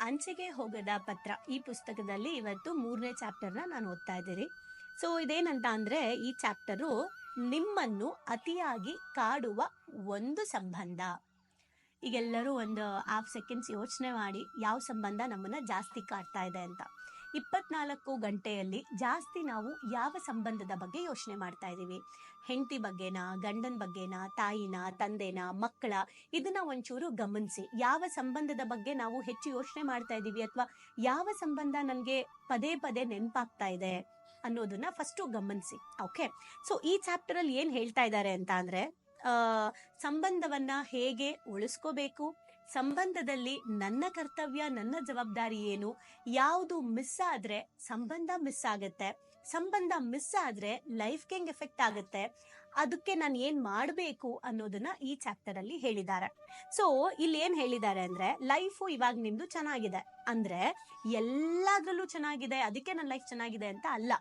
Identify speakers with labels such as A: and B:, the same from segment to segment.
A: ಅಂಚೆಗೆ ಹೋಗದ ಪತ್ರ ಈ ಪುಸ್ತಕದಲ್ಲಿ ಇವತ್ತು ಮೂರನೇ ಚಾಪ್ಟರ್ನ ನಾನು ಓದ್ತಾ ಇದ್ದೀನಿ. ಸೊ ಇದೇನಂತ ಅಂದ್ರೆ ಈ ಚಾಪ್ಟರು ನಿಮ್ಮನ್ನು ಅತಿಯಾಗಿ ಕಾಡುವ ಒಂದು ಸಂಬಂಧ. ಈಗೆಲ್ಲರೂ ಒಂದು ಹಾಫ್ ಸೆಕೆಂಡ್ಸ್ ಯೋಚನೆ ಮಾಡಿ ಯಾವ ಸಂಬಂಧ ನಮ್ಮನ್ನ ಜಾಸ್ತಿ ಕಾಡ್ತಾ ಇದೆ ಅಂತ. ಇಪ್ಪತ್ನಾಲ್ಕು ಗಂಟೆಯಲ್ಲಿ ಜಾಸ್ತಿ ನಾವು ಯಾವ ಸಂಬಂಧದ ಬಗ್ಗೆ ಯೋಚನೆ ಮಾಡ್ತಾ ಇದ್ದೀವಿ ಹೆಂಡತಿ ಬಗ್ಗೆನಾ, ಗಂಡನ ಬಗ್ಗೆನಾ, ತಾಯಿನ, ತಂದೆನ, ಮಕ್ಕಳ? ಇದನ್ನ ಒಂಚೂರು ಗಮನಿಸಿ. ಯಾವ ಸಂಬಂಧದ ಬಗ್ಗೆ ನಾವು ಹೆಚ್ಚು ಯೋಚನೆ ಮಾಡ್ತಾ ಇದ್ದೀವಿ ಅಥವಾ ಯಾವ ಸಂಬಂಧ ನನಗೆ ಪದೇ ಪದೇ ನೆನಪಾಗ್ತಾ ಇದೆ? ಅನ್ನೋದನ್ನ ಫಸ್ಟ್ ಗಮನಿಸಿ. ಓಕೆ ಸೊ ಈ ಚಾಪ್ಟರ್ ಅಲ್ಲಿ ಏನ್ ಹೇಳ್ತಾ ಇದ್ದಾರೆ ಅಂತ ಅಂದ್ರೆ ಸಂಬಂಧವನ್ನ ಹೇಗೆ ಉಳಿಸ್ಕೋಬೇಕು, ಸಂಬಂಧದಲ್ಲಿ ನನ್ನ ಕರ್ತವ್ಯ, ನನ್ನ ಜವಾಬ್ದಾರಿ ಏನು, ಯಾವುದು ಮಿಸ್ ಆದ್ರೆ ಸಂಬಂಧ ಮಿಸ್ ಆಗುತ್ತೆ, ಸಂಬಂಧ ಮಿಸ್ ಆದ್ರೆ ಲೈಫ್ಗೆ ಹೆಂಗ್ ಎಫೆಕ್ಟ್ ಆಗುತ್ತೆ ಅದಕ್ಕೆ ನಾನು ಏನ್ ಮಾಡಬೇಕು ಅನ್ನೋದನ್ನ ಈ ಚಾಪ್ಟರ್ ಅಲ್ಲಿ ಹೇಳಿದ್ದಾರೆ. ಸೊ ಇಲ್ಲಿ ಏನ್ ಹೇಳಿದ್ದಾರೆ ಅಂದ್ರೆ ಲೈಫು ಇವಾಗ ನಿಮ್ದು ಚೆನ್ನಾಗಿದೆ. ಅಂದ್ರೆ, ಎಲ್ಲಾದ್ರಲ್ಲೂ ಚೆನ್ನಾಗಿದೆ, ಅದಕ್ಕೆ ನನ್ನ ಲೈಫ್ ಚೆನ್ನಾಗಿದೆ ಅಂತ ಅಲ್ಲ.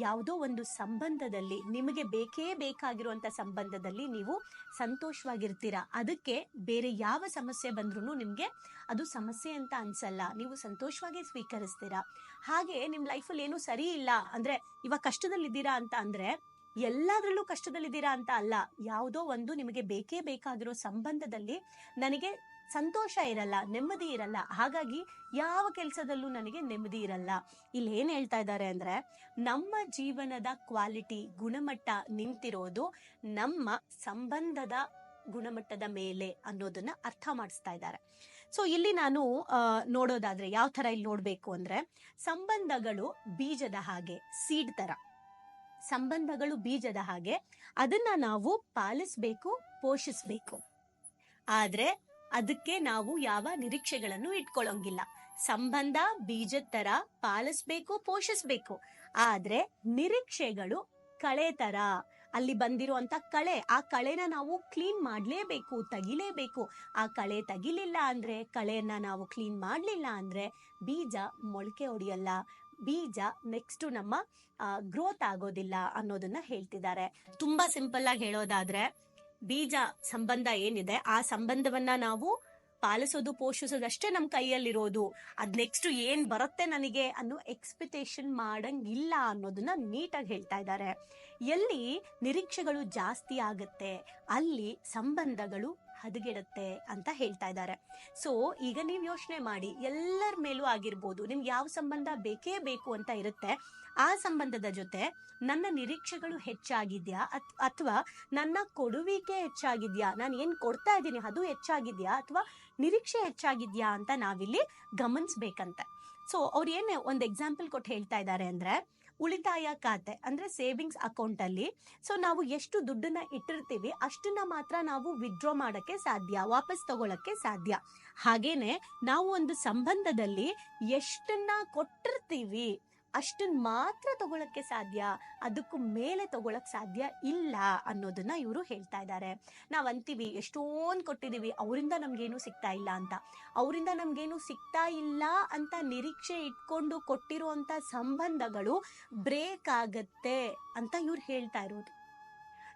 A: ಯಾವುದೋ ಒಂದು ಸಂಬಂಧದಲ್ಲಿ, ನಿಮಗೆ ಬೇಕೇ ಬೇಕಾಗಿರುವಂತ ಸಂಬಂಧದಲ್ಲಿ ನೀವು ಸಂತೋಷವಾಗಿರ್ತೀರಾ? ಅದಕ್ಕೆ ಬೇರೆ ಯಾವ ಸಮಸ್ಯೆ ಬಂದ್ರೂ ನಿಮ್ಗೆ ಅದು ಸಮಸ್ಯೆ ಅಂತ ಅನ್ಸಲ್ಲ. ನೀವು ಸಂತೋಷವಾಗಿ ಸ್ವೀಕರಿಸ್ತೀರಾ? ಹಾಗೆ ನಿಮ್ ಲೈಫಲ್ಲಿ ಏನು ಸರಿ ಇಲ್ಲ. ಅಂದ್ರೆ, ಇವಾಗ ಕಷ್ಟದಲ್ಲಿದ್ದೀರಾ ಅಂತ ಅಂದ್ರೆ ಎಲ್ಲಾದ್ರಲ್ಲೂ ಕಷ್ಟದಲ್ಲಿದ್ದೀರಾ ಅಂತ ಅಲ್ಲ. ಯಾವುದೋ ಒಂದು ನಿಮಗೆ ಬೇಕೇ ಬೇಕಾಗಿರೋ ಸಂಬಂಧದಲ್ಲಿ ನನಗೆ ಸಂತೋಷ ಇರಲ್ಲ, ನೆಮ್ಮದಿ ಇರಲ್ಲ. ಹಾಗಾಗಿ ಯಾವ ಕೆಲಸದಲ್ಲೂ ನನಗೆ ನೆಮ್ಮದಿ ಇರಲ್ಲ. ಇಲ್ಲಿ ಏನ್ ಹೇಳ್ತಾ ಇದ್ದಾರೆ ಅಂದ್ರೆ, ನಮ್ಮ ಜೀವನದ ಕ್ವಾಲಿಟಿ, ಗುಣಮಟ್ಟ ನಿಂತಿರೋದು ನಮ್ಮ ಸಂಬಂಧದ ಗುಣಮಟ್ಟದ ಮೇಲೆ ಅನ್ನೋದನ್ನ ಅರ್ಥ ಮಾಡಿಸ್ತಾ ಇದ್ದಾರೆ. ಸೊ ಇಲ್ಲಿ ನಾನು ನೋಡೋದಾದ್ರೆ ಯಾವ ತರ ಇಲ್ಲಿ ನೋಡ್ಬೇಕು ಅಂದ್ರೆ, ಸಂಬಂಧಗಳು ಬೀಜದ ಹಾಗೆ, ಸೀಡ್ ತರ. ಸಂಬಂಧಗಳು ಬೀಜದ ಹಾಗೆ, ಅದನ್ನ ನಾವು ಪಾಲಿಸ್ಬೇಕು, ಪೋಷಿಸ್ಬೇಕು. ಆದ್ರೆ ಅದಕ್ಕೆ ನಾವು ಯಾವ ನಿರೀಕ್ಷೆಗಳನ್ನು ಇಟ್ಕೊಳ್ಳೋಂಗಿಲ್ಲ ಸಂಬಂಧ ಬೀಜದ ತರ ಪಾಲಿಸ್ಬೇಕು, ಪೋಷಿಸ್ಬೇಕು. ಆದ್ರೆ ನಿರೀಕ್ಷೆಗಳು ಕಳೆ ತರ. ಅಲ್ಲಿ ಬಂದಿರುವಂತ ಕಳೆ, ಆ ಕಳೆನ ನಾವು ಕ್ಲೀನ್ ಮಾಡ್ಲೇಬೇಕು, ತಗಿಲೇಬೇಕು. ಆ ಕಳೆ ತೆಗಿಲಿಲ್ಲ ಅಂದ್ರೆ, ಕಳೆಯನ್ನ ನಾವು ಕ್ಲೀನ್ ಮಾಡ್ಲಿಲ್ಲ ಅಂದ್ರೆ ಬೀಜ ಮೊಳಕೆ ಹೊಡಿಯಲ್ಲ. ಬೀಜ ನೆಕ್ಸ್ಟ್ ನಮ್ಮ ಗ್ರೋತ್ ಆಗೋದಿಲ್ಲ ಅನ್ನೋದನ್ನ ಹೇಳ್ತಿದ್ದಾರೆ. ತುಂಬಾ ಸಿಂಪಲ್ ಆಗಿ ಹೇಳೋದಾದ್ರೆ, ಬೀಜ ಸಂಬಂಧ ಏನಿದೆ, ಆ ಸಂಬಂಧವನ್ನ ನಾವು ಪಾಲಿಸೋದು ಪೋಷಿಸೋದಷ್ಟೇ ನಮ್ಮ ಕೈಯಲ್ಲಿರೋದು. ಅದ್ ನೆಕ್ಸ್ಟ್ ಏನ್ ಬರುತ್ತೆ ನನಗೆ ಅನ್ನೋ ಎಕ್ಸ್ಪೆಕ್ಟೇಷನ್ ಮಾಡಂಗಿಲ್ಲ ಅನ್ನೋದನ್ನ ನೀಟಾಗಿ ಹೇಳ್ತಾ ಇದ್ದಾರೆ. ಎಲ್ಲಿ ನಿರೀಕ್ಷೆಗಳು ಜಾಸ್ತಿ ಆಗುತ್ತೆ, ಅಲ್ಲಿ ಸಂಬಂಧಗಳು ಹದಗೆಡುತ್ತೆ ಅಂತ ಹೇಳ್ತಾ ಇದ್ದಾರೆ. ಸೊ ಈಗ ನೀವು ಯೋಚನೆ ಮಾಡಿ, ಎಲ್ಲರ ಮೇಲೂ ಆಗಿರ್ಬೋದು, ನಿಮ್ಗೆ ಯಾವ ಸಂಬಂಧ ಬೇಕೇ ಬೇಕು ಅಂತ ಇರುತ್ತೆ, ಆ ಸಂಬಂಧದ ಜೊತೆ ನನ್ನ ನಿರೀಕ್ಷೆಗಳು ಹೆಚ್ಚಾಗಿದ್ಯಾ ಅಥವಾ ನನ್ನ ಕೊಡುವಿಕೆ ಹೆಚ್ಚಾಗಿದ್ಯಾ, ನಾನು ಏನ್ ಕೊಡ್ತಾ ಇದ್ದೀನಿ, ಅದು ಹೆಚ್ಚಾಗಿದ್ಯಾ, ಅಥವಾ ನಿರೀಕ್ಷೆ ಹೆಚ್ಚಾಗಿದ್ಯಾ ಅಂತ ನಾವಿಲ್ಲಿ ಗಮನಿಸ್ಬೇಕಂತೆ. ಸೊ ಅವ್ರು ಏನೇ ಒಂದು ಎಕ್ಸಾಂಪಲ್ ಕೊಟ್ಟು ಹೇಳ್ತಾ ಇದ್ದಾರೆ ಅಂದ್ರೆ ಉಳಿತಾಯ ಖಾತೆ ಅಂದ್ರೆ ಸೇವಿಂಗ್ಸ್ ಅಕೌಂಟ್ ಅಲ್ಲಿ. ಸೊ ನಾವು ಎಷ್ಟು ದುಡ್ಡನ್ನ ಇಟ್ಟಿರ್ತೀವಿ ಅಷ್ಟನ್ನ ಮಾತ್ರ ನಾವು ವಿಡ್ರಾ ಮಾಡಕ್ಕೆ ಸಾಧ್ಯ, ವಾಪಸ್ ತಗೊಳಕ್ಕೆ ಸಾಧ್ಯ. ಹಾಗೇನೆ ನಾವು ಒಂದು ಸಂಬಂಧದಲ್ಲಿ ಎಷ್ಟನ್ನ ಕೊಟ್ಟಿರ್ತೀವಿ ಅಷ್ಟನ್ನ ಮಾತ್ರ ತಗೊಳಕ್ಕೆ ಸಾಧ್ಯ, ಅದಕ್ಕೂ ಮೇಲೆ ತಗೊಳಕ್ ಸಾಧ್ಯ ಇಲ್ಲ ಅನ್ನೋದನ್ನ ಇವರು ಹೇಳ್ತಾ ಇದ್ದಾರೆ ನಾವ್ ಅಂತೀವಿ, ಎಷ್ಟೊಂದ್ ಕೊಟ್ಟಿದೀವಿ, ಅವರಿಂದ ನಮ್ಗೇನು ಸಿಗ್ತಾ ಇಲ್ಲ ಅಂತ. ಅವರಿಂದ ನಮ್ಗೇನು ಸಿಗ್ತಾ ಇಲ್ಲ ಅಂತ ನಿರೀಕ್ಷೆ ಇಟ್ಕೊಂಡು ಕೊಟ್ಟಿರುವಂತ ಸಂಬಂಧಗಳು ಬ್ರೇಕ್ ಆಗತ್ತೆ ಅಂತ ಇವ್ರು ಹೇಳ್ತಾ ಇರೋದು.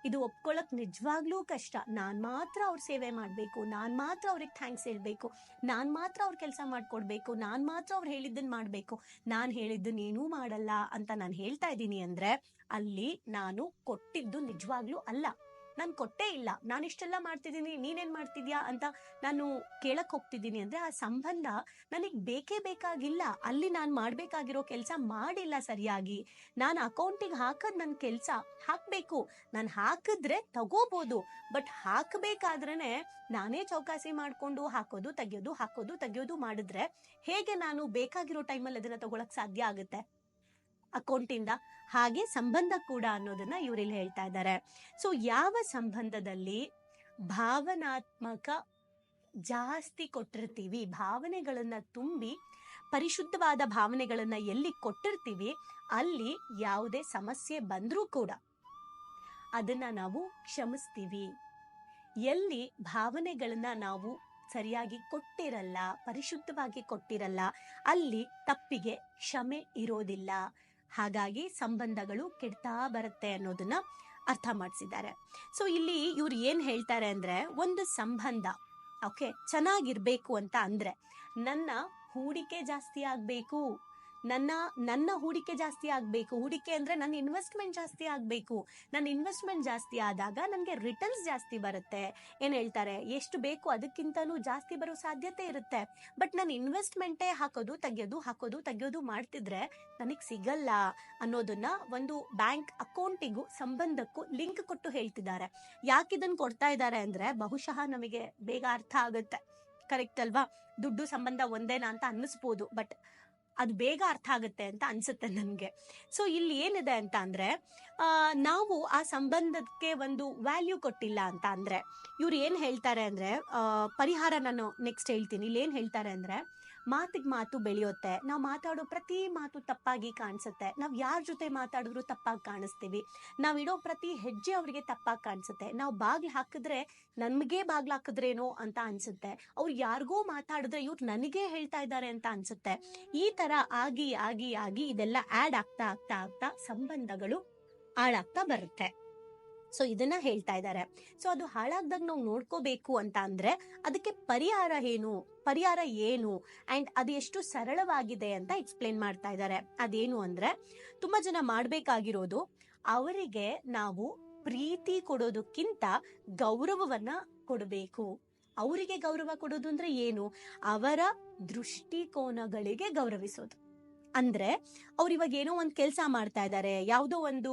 A: ಇದು ಒಪ್ಕೊಳ್ಳೋಕೆ ನಿಜವಾಗ್ಲೂ ಕಷ್ಟ. ನಾನು ಮಾತ್ರ ಅವ್ರ ಸೇವೆ ಮಾಡಬೇಕು, ನಾನು ಮಾತ್ರ ಅವ್ರಿಗೆ ಥ್ಯಾಂಕ್ಸ್ ಹೇಳಬೇಕು, ನಾನು ಮಾತ್ರ ಅವ್ರ ಕೆಲಸ ಮಾಡಿಕೊಡ್ಬೇಕು, ನಾನು ಮಾತ್ರ ಅವ್ರು ಹೇಳಿದ್ದನ್ನು ಮಾಡಬೇಕು, ನಾನು ಹೇಳಿದ್ದನ್ನು ಏನೂ ಮಾಡಲ್ಲ ಅಂತ ನಾನು ಹೇಳ್ತಾ ಇದ್ದೀನಿ ಅಂದ್ರೆ ಅಲ್ಲಿ ನಾನು ಕೊಟ್ಟಿದ್ದು ನಿಜವಾಗ್ಲೂ ಅಲ್ಲ. ನಾನು ಕೊಟ್ಟೇ ಇಲ್ಲ. ನಾನು ಇಷ್ಟೆಲ್ಲ ಮಾಡ್ತಿದ್ದೀನಿ, ನೀನೇನ್ ಮಾಡ್ತಿದ್ಯಾ ಅಂತ ನಾನು ಕೇಳಕ್ ಹೋಗ್ತಿದ್ದೀನಿ ಅಂದ್ರೆ ಆ ಸಂಬಂಧ ನನಗ್ ಬೇಕೇ ಬೇಕಾಗಿಲ್ಲ. ಅಲ್ಲಿ ನಾನು ಮಾಡ್ಬೇಕಾಗಿರೋ ಕೆಲಸ ಮಾಡಿಲ್ಲ ಸರಿಯಾಗಿ. ನಾನು ಅಕೌಂಟಿಗೆ ಹಾಕದ್ ನನ್ನ ಕೆಲಸ ಹಾಕ್ಬೇಕು. ನಾನು ಹಾಕಿದ್ರೆ ತಗೋಬಹುದು ಬಟ್ ಹಾಕಬೇಕಾದ್ರೇನೆ ನಾನೇ ಚೌಕಾಸಿ ಮಾಡ್ಕೊಂಡು ಹಾಕೋದು, ತೆಗಿಯೋದು ಹಾಕೋದು, ತೆಗಿಯೋದು ಮಾಡಿದ್ರೆ ಹೇಗೆ ನಾನು ಬೇಕಾಗಿರೋ ಟೈಮಲ್ಲಿ ಅದನ್ನ ತಗೊಳಕ್ ಸಾಧ್ಯ ಆಗುತ್ತೆ? ಅಕೌಂಟಿಂದ ಹಾಗೆ ಸಂಬಂಧ ಕೂಡ ಅನ್ನೋದನ್ನ ಇವರಿಲ್ಲಿ ಹೇಳ್ತಾ ಇದ್ದಾರೆ ಸೊ ಯಾವ ಸಂಬಂಧದಲ್ಲಿ ಭಾವನಾತ್ಮಕ ಜಾಸ್ತಿ ಕೊಟ್ಟಿರ್ತೀವಿ, ಭಾವನೆಗಳನ್ನ ತುಂಬಿ ಪರಿಶುದ್ಧವಾದ ಭಾವನೆಗಳನ್ನ ಎಲ್ಲಿ ಕೊಟ್ಟಿರ್ತೀವಿ, ಅಲ್ಲಿ ಯಾವುದೇ ಸಮಸ್ಯೆ ಬಂದರೂ ಕೂಡ ಅದನ್ನ ನಾವು ಕ್ಷಮಿಸ್ತೀವಿ. ಎಲ್ಲಿ ಭಾವನೆಗಳನ್ನ ನಾವು ಸರಿಯಾಗಿ ಕೊಟ್ಟಿರಲ್ಲ, ಪರಿಶುದ್ಧವಾಗಿ ಕೊಟ್ಟಿರಲ್ಲ, ಅಲ್ಲಿ ತಪ್ಪಿಗೆ ಕ್ಷಮೆ ಇರೋದಿಲ್ಲ. ಹಾಗಾಗಿ ಸಂಬಂಧಗಳು ಕೆಡ್ತಾ ಬರುತ್ತೆ ಅನ್ನೋದನ್ನ ಅರ್ಥ ಮಾಡಿಸಿದ್ದಾರೆ. ಸೊ ಇಲ್ಲಿ ಇವ್ರು ಏನ್ ಹೇಳ್ತಾರೆ ಅಂದ್ರೆ, ಒಂದು ಸಂಬಂಧ ಓಕೆ ಚೆನ್ನಾಗಿರ್ಬೇಕು ಅಂತ ಅಂದ್ರೆ, ನನ್ನ ಹೂಡಿಕೆ ಜಾಸ್ತಿ ಆಗ್ಬೇಕು ನನ್ನ ನನ್ನ ಹೂಡಿಕೆ ಜಾಸ್ತಿ ಆಗಬೇಕು. ಹೂಡಿಕೆ ಅಂದ್ರೆ ನನ್ನ ಇನ್ವೆಸ್ಟ್ಮೆಂಟ್ ಜಾಸ್ತಿ ಆಗಬೇಕು. ನನ್ನ ಇನ್ವೆಸ್ಟ್ಮೆಂಟ್ ಜಾಸ್ತಿ ಆದಾಗ ನನಗೆ ರಿಟರ್ನ್ಸ್ ಜಾಸ್ತಿ ಬರುತ್ತೆ. ಏನ್ ಹೇಳ್ತಾರೆ? ಎಷ್ಟು ಬೇಕು ಅದಕ್ಕಿಂತಲೂ ಜಾಸ್ತಿ ಬರೋ ಸಾಧ್ಯತೆ ಇರುತ್ತೆ. ಬಟ್ ನಾನು ಇನ್ವೆಸ್ಟ್ಮೆಂಟೇ ಹಾಕೋದು, ತೆಗೆಯೋದು ಹಾಕೋದು, ತೆಗೆಯೋದು ಮಾಡ್ತಿದ್ರೆ ನನಗೆ ಸಿಗಲ್ಲ ಅನ್ನೋದನ್ನ ಒಂದು ಬ್ಯಾಂಕ್ ಅಕೌಂಟಿಗೂ ಸಂಬಂಧಕ್ಕೂ ಲಿಂಕ್ ಕೊಟ್ಟು ಹೇಳ್ತಿದ್ದಾರೆ. ಯಾಕೆ ಇದನ್ನ ಕೊಡ್ತಾ ಇದ್ದಾರೆ ಅಂದ್ರೆ ಬಹುಶಃ ನಮಗೆ ಬೇಗ ಅರ್ಥ ಆಗುತ್ತೆ. ಕರೆಕ್ಟ್ ಅಲ್ವಾ? ದುಡ್ಡು ಸಂಬಂಧ ಒಂದೇನಾ ಅಂತ ಅನ್ನಿಸ್ಬೋದು. ಬಟ್ ಅದು ಬೇಗ ಅರ್ಥ ಆಗುತ್ತೆ ಅಂತ ಅನ್ಸುತ್ತೆ ನನಗೆ. ಸೊ ಇಲ್ಲಿ ಏನಿದೆ ಅಂತ ಅಂದರೆ ನಾವು ಆ ಸಂಬಂಧಕ್ಕೆ ಒಂದು ವ್ಯಾಲ್ಯೂ ಕೊಟ್ಟಿಲ್ಲ ಅಂತ ಅಂದರೆ, ಇವ್ರು ಏನು ಹೇಳ್ತಾರೆ ಅಂದ್ರೆ ಪರಿಹಾರ ನಾನು ನೆಕ್ಸ್ಟ್ ಹೇಳ್ತೀನಿ. ಇಲ್ಲಿ ಏನು ಹೇಳ್ತಾರೆ ಅಂದ್ರೆ ಮಾತಿಗೆ ಮಾತು ಬೆಳೆಯುತ್ತೆ. ನಾವು ಮಾತಾಡೋ ಪ್ರತಿ ಮಾತು ತಪ್ಪಾಗಿ ಕಾಣಿಸುತ್ತೆ. ನಾವು ಯಾರ ಜೊತೆ ಮಾತಾಡಿದ್ರು ತಪ್ಪಾಗಿ ಕಾಣಿಸ್ತೀವಿ. ನಾವು ಇಡೋ ಪ್ರತಿ ಹೆಜ್ಜೆ ಅವರಿಗೆ ತಪ್ಪಾಗಿ ಕಾಣಿಸುತ್ತೆ. ನಾವು ಬಾಗಿಲು ಹಾಕಿದ್ರೆ ನನ್ಗೆ ಬಾಗಿಲು ಹಾಕಿದ್ರೇನೋ ಅಂತ ಅನ್ಸುತ್ತೆ. ಅವ್ರು ಯಾರಿಗೋ ಮಾತಾಡಿದ್ರೆ ಇವ್ರು ನನಗೆ ಹೇಳ್ತಾ ಇದ್ದಾರೆ ಅಂತ ಅನ್ಸುತ್ತೆ. ಈ ತರ ಆಗಿ ಆಗಿ ಆಗಿ ಇದೆಲ್ಲ ಆಡ್ ಆಗ್ತಾ ಆಗ್ತಾ ಆಗ್ತಾ ಸಂಬಂಧಗಳು ಹಾಳಾಗ್ತಾ ಬರುತ್ತೆ. ಸೊ ಇದನ್ನ ಹೇಳ್ತಾ ಇದ್ದಾರೆ. ಸೊ ಅದು ಹಾಳಾಗ್ದಾಗ ನಾವು ನೋಡ್ಕೋಬೇಕು ಅಂತ ಅಂದ್ರೆ ಅದಕ್ಕೆ ಪರಿಹಾರ ಏನು? ಪರಿಹಾರ ಏನು? ಅಂಡ್ ಅದು ಎಷ್ಟು ಸರಳವಾಗಿದೆ ಅಂತ ಎಕ್ಸ್ಪ್ಲೇನ್ ಮಾಡ್ತಾ ಇದ್ದಾರೆ. ಅದೇನು ಅಂದ್ರೆ ತುಂಬಾ ಜನ ಮಾಡ್ಬೇಕಾಗಿರೋದು ಅವರಿಗೆ ನಾವು ಪ್ರೀತಿ ಕೊಡೋದಕ್ಕಿಂತ ಗೌರವವನ್ನ ಕೊಡಬೇಕು. ಅವರಿಗೆ ಗೌರವ ಕೊಡೋದು ಅಂದ್ರೆ ಏನು? ಅವರ ದೃಷ್ಟಿಕೋನಗಳಿಗೆ ಗೌರವಿಸೋದು. ಅಂದ್ರೆ ಅವ್ರು ಇವಾಗ ಏನೋ ಒಂದು ಕೆಲಸ ಮಾಡ್ತಾ ಇದ್ದಾರೆ ಯಾವುದೋ ಒಂದು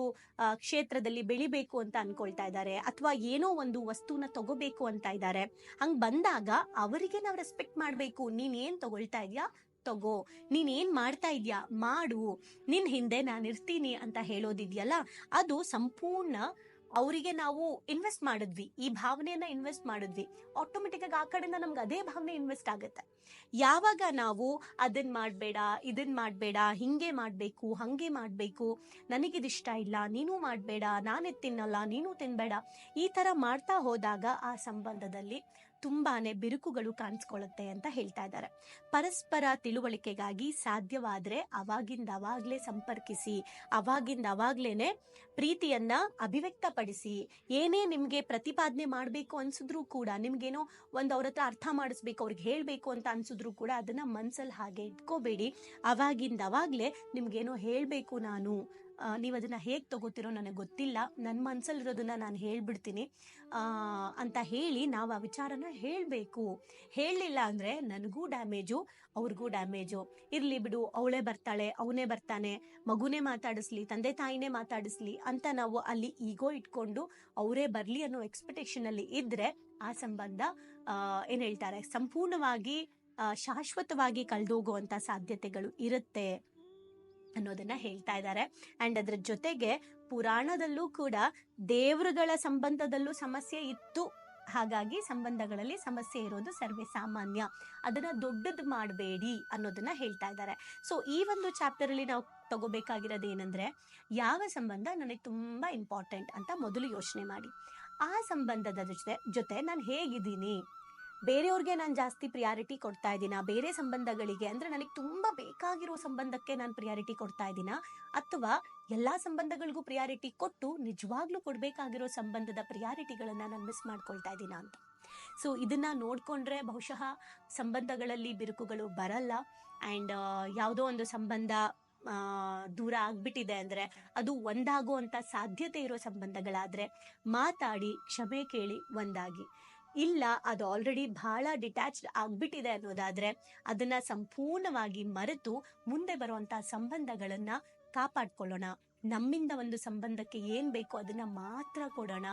A: ಕ್ಷೇತ್ರದಲ್ಲಿ ಬೆಳಿಬೇಕು ಅಂತ ಅನ್ಕೊಳ್ತಾ ಇದ್ದಾರೆ ಅಥವಾ ಏನೋ ಒಂದು ವಸ್ತುನ ತಗೋಬೇಕು ಅಂತ ಇದ್ದಾರೆ ಹಂಗ್ ಬಂದಾಗ ಅವರಿಗೆ ನಾವು ರೆಸ್ಪೆಕ್ಟ್ ಮಾಡ್ಬೇಕು, ನೀನ್ ಏನ್ ತಗೊಳ್ತಾ ಇದೀಯ? ತಗೋ. ನೀನ್ ಏನ್ ಮಾಡ್ತಾ ಇದ್ದೀಯಾ ಮಾಡು. ನಿನ್ ಹಿಂದೆ ನಾನು ಇರ್ತೀನಿ ಅಂತ ಹೇಳೋದಿದ್ಯಲ್ಲ, ಅದು ಸಂಪೂರ್ಣ ಅವರಿಗೆ ನಾವು ಇನ್ವೆಸ್ಟ್ ಮಾಡಿದ್ವಿ. ಈ ಭಾವನೆಯನ್ನ ಇನ್ವೆಸ್ಟ್ ಮಾಡಿದ್ವಿ. ಆಟೋಮೆಟಿಕ್ ಆಗಿ ಆ ಕಡೆಯಿಂದ ನಮ್ಗೆ ಅದೇ ಭಾವನೆ ಇನ್ವೆಸ್ಟ್ ಆಗುತ್ತೆ. ಯಾವಾಗ ನಾವು ಅದನ್ನ ಮಾಡಬೇಡ ಇದನ್ನ ಮಾಡಬೇಡ, ಹಿಂಗೆ ಮಾಡಬೇಕು, ಹಂಗೆ ಮಾಡ್ಬೇಕು, ನನಗಿದಿಷ್ಟ ಇಲ್ಲ, ನೀನು ಮಾಡಬೇಡ, ನಾನೇ ತಿನ್ನಲ್ಲ ನೀನು ತಿನ್ಬೇಡ, ಈ ತರ ಮಾಡ್ತಾ ಹೋದಾಗ ಆ ಸಂಬಂಧದಲ್ಲಿ ತುಂಬಾನೇ ಬಿರುಕುಗಳು ಕಾಣಿಸ್ಕೊಳ್ಳುತ್ತೆ ಅಂತ ಹೇಳ್ತಾ ಇದ್ದಾರೆ. ಪರಸ್ಪರ ತಿಳುವಳಿಕೆಗಾಗಿ ಸಾಧ್ಯವಾದ್ರೆ ಅವಾಗಿಂದ ಅವಾಗ್ಲೇ ಸಂಪರ್ಕಿಸಿ, ಅವಾಗಿಂದ ಅವಾಗ್ಲೇನೆ ಪ್ರೀತಿಯನ್ನ ಅಭಿವ್ಯಕ್ತಪಡಿಸಿ, ಏನೇ ನಿಮಗೆ ಪ್ರತಿಪಾದನೆ ಮಾಡಬೇಕು ಅನ್ಸಿದ್ರು ಕೂಡ, ನಿಮ್ಗೇನೋ ಒಂದು ಅವ್ರ ಹತ್ರ ಅರ್ಥ ಮಾಡಿಸ್ಬೇಕು, ಅವ್ರಿಗೆ ಹೇಳಬೇಕು ಅಂತ ಅನ್ಸಿದ್ರು ಕೂಡ ಅದನ್ನ ಮನ್ಸಲ್ಲಿ ಹಾಗೆ ಇಟ್ಕೋಬೇಡಿ. ಅವಾಗಿಂದ ಅವಾಗ್ಲೇ ನಿಮ್ಗೇನೋ ಹೇಳಬೇಕು ನಾನು ನೀವ್ ಅದನ್ನ ಹೇಗೆ ತಗೋತಿರೋ ನನಗೆ ಗೊತ್ತಿಲ್ಲ. ನನ್ನ ಮನಸ್ಸಲ್ಲಿರೋದನ್ನು ನಾನು ಹೇಳ್ಬಿಡ್ತೀನಿ. ಅಂತ ಹೇಳಿ ನಾವು ಆ ವಿಚಾರನ ಹೇಳಬೇಕು. ಹೇಳಲಿಲ್ಲ ಅಂದ್ರೆ ನನಗೂ ಡ್ಯಾಮೇಜು, ಅವ್ರಿಗೂ ಡ್ಯಾಮೇಜು. ಇರ್ಲಿ ಬಿಡು, ಅವಳೇ ಬರ್ತಾಳೆ, ಅವನೇ ಬರ್ತಾನೆ. ಮಗುನೇ ಮಾತಾಡಿಸ್ಲಿ, ತಂದೆ ತಾಯಿನೇ ಮಾತಾಡಿಸ್ಲಿ ಅಂತ ನಾವು ಅಲ್ಲಿ ಈಗೋ ಇಟ್ಕೊಂಡು ಅವರೇ ಬರಲಿ ಅನ್ನೋ ಎಕ್ಸ್ಪೆಕ್ಟೇಷನ್ ಅಲ್ಲಿ ಇದ್ರೆ ಆ ಸಂಬಂಧ ಏನು ಹೇಳ್ತಾರೆ, ಸಂಪೂರ್ಣವಾಗಿ ಶಾಶ್ವತವಾಗಿ ಕಳೆದೋಗುವಂಥ ಸಾಧ್ಯತೆಗಳು ಇರುತ್ತೆ. ಅನ್ನೋದನ್ನ ಹೇಳ್ತಾ ಇದ್ದಾರೆ. ಅಂಡ್ ಅದ್ರ ಜೊತೆಗೆ ಪುರಾಣದಲ್ಲೂ ಕೂಡ ದೇವ್ರಗಳ ಸಂಬಂಧದಲ್ಲೂ ಸಮಸ್ಯೆ ಇತ್ತು. ಹಾಗಾಗಿ ಸಂಬಂಧಗಳಲ್ಲಿ ಸಮಸ್ಯೆ ಇರೋದು ಸರ್ವೇ ಸಾಮಾನ್ಯ. ಅದನ್ನ ದೊಡ್ಡದು ಮಾಡಬೇಡಿ ಅನ್ನೋದನ್ನ ಹೇಳ್ತಾ ಇದ್ದಾರೆ. ಸೊ ಈ ಒಂದು ಚಾಪ್ಟರ್ ಅಲ್ಲಿ ನಾವು ತಗೋಬೇಕಾಗಿರೋದು ಏನಂದ್ರೆ, ಯಾವ ಸಂಬಂಧ ನನಗೆ ತುಂಬಾ ಇಂಪಾರ್ಟೆಂಟ್ ಅಂತ ಮೊದಲು ಯೋಚನೆ ಮಾಡಿ. ಆ ಸಂಬಂಧದ ಜೊತೆ ಜೊತೆ ನಾನು ಹೇಗಿದ್ದೀನಿ? ಬೇರೆಯವ್ರಿಗೆ ನಾನು ಜಾಸ್ತಿ ಪ್ರಿಯಾರಿಟಿ ಕೊಡ್ತಾ ಇದ್ದೀನ? ಬೇರೆ ಸಂಬಂಧಗಳಿಗೆ, ಅಂದ್ರೆ ನನಗೆ ತುಂಬಾ ಬೇಕಾಗಿರೋ ಸಂಬಂಧಕ್ಕೆ ನಾನು ಪ್ರಿಯಾರಿಟಿ ಕೊಡ್ತಾ ಇದ್ದೀನ? ಅಥವಾ ಎಲ್ಲಾ ಸಂಬಂಧಗಳಿಗೂ ಪ್ರಿಯಾರಿಟಿ ಕೊಟ್ಟು ನಿಜವಾಗ್ಲೂ ಕೊಡ್ಬೇಕಾಗಿರೋ ಸಂಬಂಧದ ಪ್ರಿಯಾರಿಟಿಗಳನ್ನ ನಾನು ಮಿಸ್ ಮಾಡ್ಕೊಳ್ತಾ ಇದ್ದೀನ ಅಂತ. ಸೊ ಇದನ್ನ ನೋಡ್ಕೊಂಡ್ರೆ ಬಹುಶಃ ಸಂಬಂಧಗಳಲ್ಲಿ ಬಿರುಕುಗಳು ಬರಲ್ಲ. ಅಂಡ್ ಯಾವುದೋ ಒಂದು ಸಂಬಂಧ ದೂರ ಆಗ್ಬಿಟ್ಟಿದೆ ಅಂದ್ರೆ ಅದು ಒಂದಾಗುವಂತ ಸಾಧ್ಯತೆ ಇರೋ ಸಂಬಂಧಗಳಾದ್ರೆ ಮಾತಾಡಿ, ಕ್ಷಮೆ ಕೇಳಿ ಒಂದಾಗಿ. ಇಲ್ಲ, ಅದು ಆಲ್ರೆಡಿ ಬಹಳ ಡಿಟ್ಯಾಚ್ಡ್ ಆಗ್ಬಿಟ್ಟಿದೆ ಅನ್ನೋದಾದ್ರೆ ಅದನ್ನ ಸಂಪೂರ್ಣವಾಗಿ ಮರೆತು ಮುಂದೆ ಬರುವಂತಹ ಸಂಬಂಧಗಳನ್ನ ಕಾಪಾಡ್ಕೊಳ್ಳೋಣ. ನಮ್ಮಿಂದ ಒಂದು ಸಂಬಂಧಕ್ಕೆ ಏನ್ ಬೇಕು ಅದನ್ನ ಮಾತ್ರ ಕೊಡೋಣ.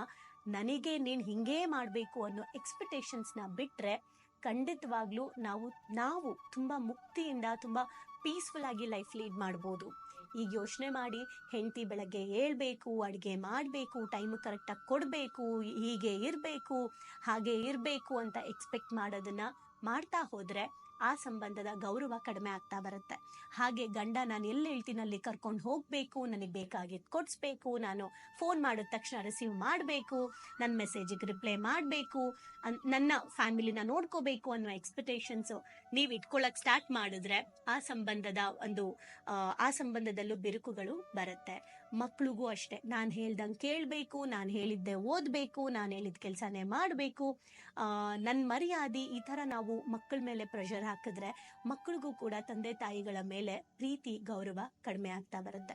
A: ನನಗೆ ನೀನ್ ಹಿಂಗೇ ಮಾಡಬೇಕು ಅನ್ನೋ ಎಕ್ಸ್ಪೆಕ್ಟೇಷನ್ಸ್ನ ಬಿಟ್ರೆ ಖಂಡಿತವಾಗ್ಲೂ ನಾವು ನಾವು ತುಂಬಾ ಮುಕ್ತಿಯಿಂದ ತುಂಬಾ ಪೀಸ್ಫುಲ್ ಆಗಿ ಲೈಫ್ ಲೀಡ್ ಮಾಡ್ಬೋದು. ಈಗ ಯೋಚನೆ ಮಾಡಿ ಹೆಂಡತಿ ಬೆಳಗ್ಗೆ ಏಳ್ಬೇಕು ಅಡುಗೆ ಮಾಡಬೇಕು ಟೈಮ್ ಕರೆಕ್ಟಾಗಿ ಕೊಡಬೇಕು, ಹೀಗೆ ಇರಬೇಕು, ಹಾಗೆ ಇರಬೇಕು ಅಂತ ಎಕ್ಸ್ಪೆಕ್ಟ್ ಮಾಡೋದನ್ನ ಮಾಡ್ತಾ ಹೋದ್ರೆ ಆ ಸಂಬಂಧದ ಗೌರವ ಕಡಿಮೆ ಆಗ್ತಾ ಬರುತ್ತೆ. ಹಾಗೆ ಗಂಡ ನಾನು ಎಲ್ಲಿ ಹೇಳ್ತೀನಲ್ಲಿ ಕರ್ಕೊಂಡು ಹೋಗಬೇಕು ನನಗೆ ಬೇಕಾಗಿದ್ದು ಕೊಡಿಸ್ಬೇಕು ನಾನು ಫೋನ್ ಮಾಡಿದ ತಕ್ಷಣ ರಿಸೀವ್ ಮಾಡಬೇಕು ನನ್ನ ಮೆಸೇಜಿಗೆ ರಿಪ್ಲೈ ಮಾಡಬೇಕು ನನ್ನ ಫ್ಯಾಮಿಲಿನ ನೋಡ್ಕೋಬೇಕು ಅನ್ನೋ ಎಕ್ಸ್ಪೆಕ್ಟೇಷನ್ಸು ನೀವು ಇಟ್ಕೊಳ್ಳೋಕೆ ಸ್ಟಾರ್ಟ್ ಮಾಡಿದ್ರೆ ಆ ಸಂಬಂಧದ ಒಂದು ಆ, ಆ ಸಂಬಂಧದಲ್ಲೂ ಬಿರುಕುಗಳು ಬರುತ್ತೆ. ಮಕ್ಳಿಗೂ ಅಷ್ಟೇ. ನಾನು ಹೇಳ್ದಂಗೆ ಕೇಳಬೇಕು, ನಾನು ಹೇಳಿದ್ದೆ ಓದಬೇಕು, ನಾನು ಹೇಳಿದ ಕೆಲಸನೇ ಮಾಡಬೇಕು. ನನ್ನ ಮರ್ಯಾದೆ ಈ ಥರ ನಾವು ಮಕ್ಕಳ ಮೇಲೆ ಪ್ರೆಷರ್ ಹಾಕಿದ್ರೆ ಮಕ್ಕಳಿಗೂ ಕೂಡ ತಂದೆ ತಾಯಿಗಳ ಮೇಲೆ ಪ್ರೀತಿ, ಗೌರವ ಕಡಿಮೆ ಆಗ್ತಾ ಬರುತ್ತೆ.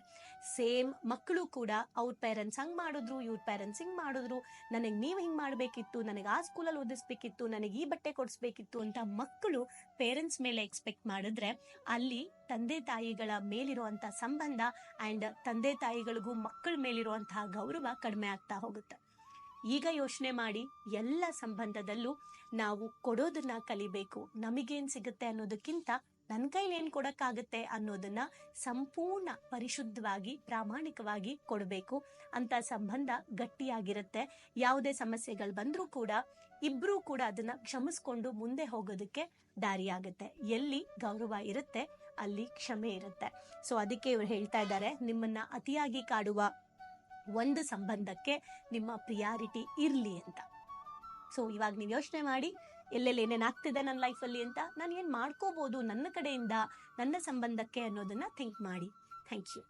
A: ಸೇಮ್ ಮಕ್ಕಳು ಕೂಡ ಅವ್ರ ಪೇರೆಂಟ್ಸ್ ಹಂಗೆ ಮಾಡಿದ್ರು, ಇವ್ರ ಪೇರೆಂಟ್ಸ್ ಹಿಂಗೆ ಮಾಡಿದ್ರು, ನನಗೆ ನೀವು ಹಿಂಗೆ ಮಾಡಬೇಕಿತ್ತು, ನನಗೆ ಆ ಸ್ಕೂಲಲ್ಲಿ ಓದಿಸ್ಬೇಕಿತ್ತು, ನನಗೆ ಈ ಬಟ್ಟೆ ಕೊಡಿಸ್ಬೇಕಿತ್ತು ಅಂತ ಮಕ್ಕಳು ಪೇರೆಂಟ್ಸ್ ಮೇಲೆ ಎಕ್ಸ್ಪೆಕ್ಟ್ ಮಾಡಿದ್ರೆ ಅಲ್ಲಿ ತಂದೆ ತಾಯಿಗಳ ಮೇಲಿರುವಂಥ ಸಂಬಂಧ ಆ್ಯಂಡ್ ತಂದೆ ತಾಯಿಗಳಿಗೂ ಮಕ್ಕಳ ಮೇಲಿರುವಂತಹ ಗೌರವ ಕಡಿಮೆ ಆಗ್ತಾ ಹೋಗುತ್ತೆ. ಈಗ ಯೋಚನೆ ಮಾಡಿ ಎಲ್ಲ ಸಂಬಂಧದಲ್ಲೂ ನಾವು ಕೊಡೋದನ್ನ ಕಲಿಬೇಕು. ನಮಗೇನ್ ಸಿಗುತ್ತೆ ಅನ್ನೋದಕ್ಕಿಂತ ನನ್ನ ಕೈಲಿ ಏನ್ ಕೊಡಕ್ಕಾಗತ್ತೆ ಅನ್ನೋದನ್ನ ಸಂಪೂರ್ಣ ಪರಿಶುದ್ಧವಾಗಿ, ಪ್ರಾಮಾಣಿಕವಾಗಿ ಕೊಡಬೇಕು. ಅಂತ ಸಂಬಂಧ ಗಟ್ಟಿಯಾಗಿರುತ್ತೆ. ಯಾವುದೇ ಸಮಸ್ಯೆಗಳು ಬಂದ್ರೂ ಕೂಡ ಇಬ್ರು ಕೂಡ ಅದನ್ನ ಕ್ಷಮಿಸ್ಕೊಂಡು ಮುಂದೆ ಹೋಗೋದಕ್ಕೆ ದಾರಿಯಾಗುತ್ತೆ. ಎಲ್ಲಿ ಗೌರವ ಇರುತ್ತೆ ಅಲ್ಲಿ ಕ್ಷಮೆ ಇರುತ್ತೆ. ಸೊ ಅದಕ್ಕೆ ಇವ್ರು ಹೇಳ್ತಾ ಇದ್ದಾರೆ, ನಿಮ್ಮನ್ನ ಅತಿಯಾಗಿ ಕಾಡುವ ಒಂದು ಸಂಬಂಧಕ್ಕೆ ನಿಮ್ಮ ಪ್ರಿಯಾರಿಟಿ ಇರ್ಲಿ ಅಂತ. ಸೊ ಇವಾಗ ನೀವು ಯೋಚನೆ ಮಾಡಿ, ಎಲ್ಲೆಲ್ಲಿ ಏನೇನು ಆಗ್ತಿದೆ ನನ್ನ ಲೈಫಲ್ಲಿ ಅಂತ ನಾನು ಏನು ಮಾಡ್ಕೋಬೋದು ನನ್ನ ಕಡೆಯಿಂದ, ನನ್ನ ಸಂಬಂಧಕ್ಕೆ ಅನ್ನೋದನ್ನ ಥಿಂಕ್ ಮಾಡಿ. Thank you